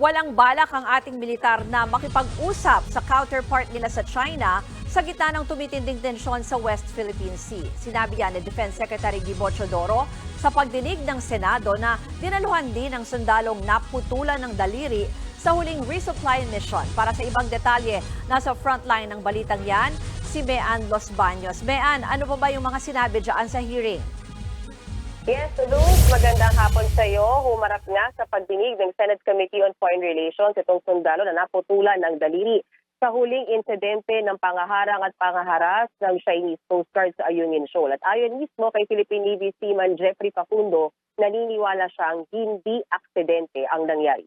Walang balak ang ating militar na makipag-usap sa counterpart nila sa China sa gitna ng tumitinding tensyon sa West Philippine Sea. Sinabi yan ni Defense Secretary Gibo Chodoro sa pagdinig ng Senado na dinaluhan din ang sundalong naputulan ng daliri sa huling resupply mission. Para sa ibang detalye, nasa frontline ng balitang yan, si Mean Los Baños. Mean, ano pa ba yung mga sinabi dyan sa hearing? Yes, Luz, magandang hapon sa iyo. Humarap nga sa pagdinig ng Senate Committee on Foreign Relations itong sundalo na naputulan ng daliri sa huling insidente ng pangaharang at pangaharas ng Chinese Coast Guard sa Ayungin Shoal. At ayon mismo kay Philippine Navy Seaman Jeffrey Facundo, naniniwala siyang hindi aksidente ang nangyari.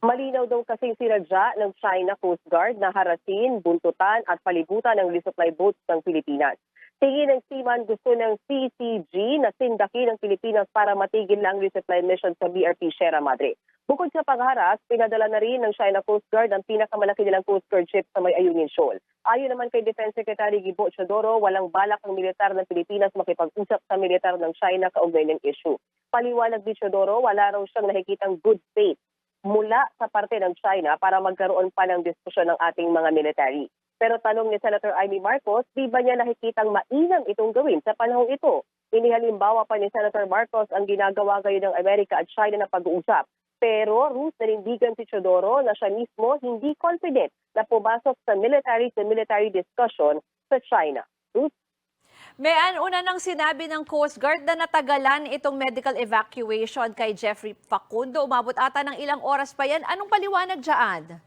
Malinaw daw kasing sinadya ng China Coast Guard na harasin, buntutan at palibutan ng resupply boats ng Pilipinas. Tingin ng Seaman gusto ng CCG na sindakin ng Pilipinas para matigil lang resupply mission sa BRP Sierra Madre. Bukod sa pangharas, pinadala na rin ng China Coast Guard ang pinakamalaki nilang Coast Guard ship sa may Ayungin Shoal. Ayon naman kay Defense Secretary Gibo Chodoro, walang balak ng militar ng Pilipinas makipag-usap sa militar ng China kaugnay ng issue. Paliwanag ni Chodoro, wala raw siyang nakikitang good faith mula sa parte ng China para magkaroon pa ng diskusyon ng ating mga military. Pero tanong ni Senator Amy Marcos, di ba niya nakikitang mainam itong gawin sa panahong ito? Inihalimbawa pa ni Senator Marcos ang ginagawa ngayon ng Amerika at China na pag-uusap. Pero Ruth nanindigan si Chodoro na siya mismo hindi confident na pumasok sa military-to-military discussion sa China. Ruth? Mean, una nang sinabi ng Coast Guard na natagalan itong medical evacuation kay Jeffrey Facundo. Umabot ata ng ilang oras pa yan. Anong paliwanag dyan?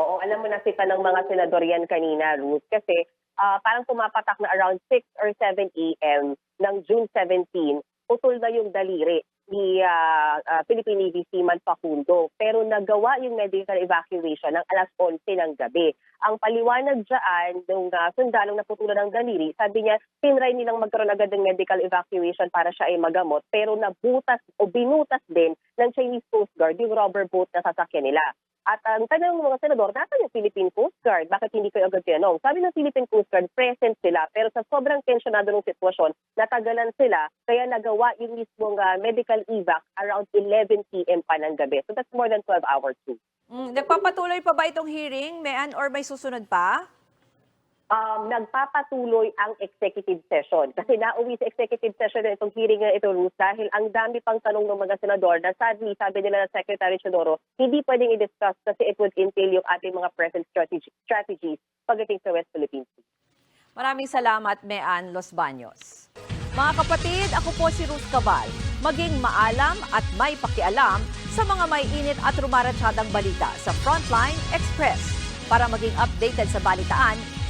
Oo, alam mo na kita ng mga senador yan kanina, Ruth, kasi ah, parang pumapatak na around 6 or 7 a.m. ng June 17, putol na yung daliri ni ah, ah, Philippine Navy Seaman Facundo. Pero nagawa yung medical evacuation ng alas 11 ng gabi. Ang paliwanag dyan ng uh, sundalong naputulan ng daliri, sabi niya, tinry nilang magkaroon agad ng medical evacuation para siya ay magamot, pero nabutas o binutas din ng Chinese Coast Guard yung rubber boat na sasakyan nila. At ang tanong ng mga senador, nasan yung Philippine Coast Guard? Bakit hindi kayo agad tinanong? Sabi ng Philippine Coast Guard, present sila. Pero sa sobrang tensionado ng sitwasyon, natagalan sila. Kaya nagawa yung mismong ah, medical evac around 11 p.m. pa ng gabi. So that's more than 12 hours too. Mm, nagpapatuloy pa ba itong hearing, Mean, or may susunod pa? Um, nagpapatuloy ang executive session. Kasi nauwi sa executive session na itong hearing na ito, Ruth, dahil ang dami pang tanong ng mga senador na sadly, sabi nila na Secretary Chodoro, hindi pwedeng i-discuss kasi it would entail yung ating mga present strategy, strategies pagdating sa West Philippine Sea. Maraming salamat, Mean Los Baños. Mga kapatid, ako po si Ruth Cabal. Maging maalam at may pakialam sa mga may init at rumaratsadang balita sa Frontline Express. Para maging updated sa balitaan,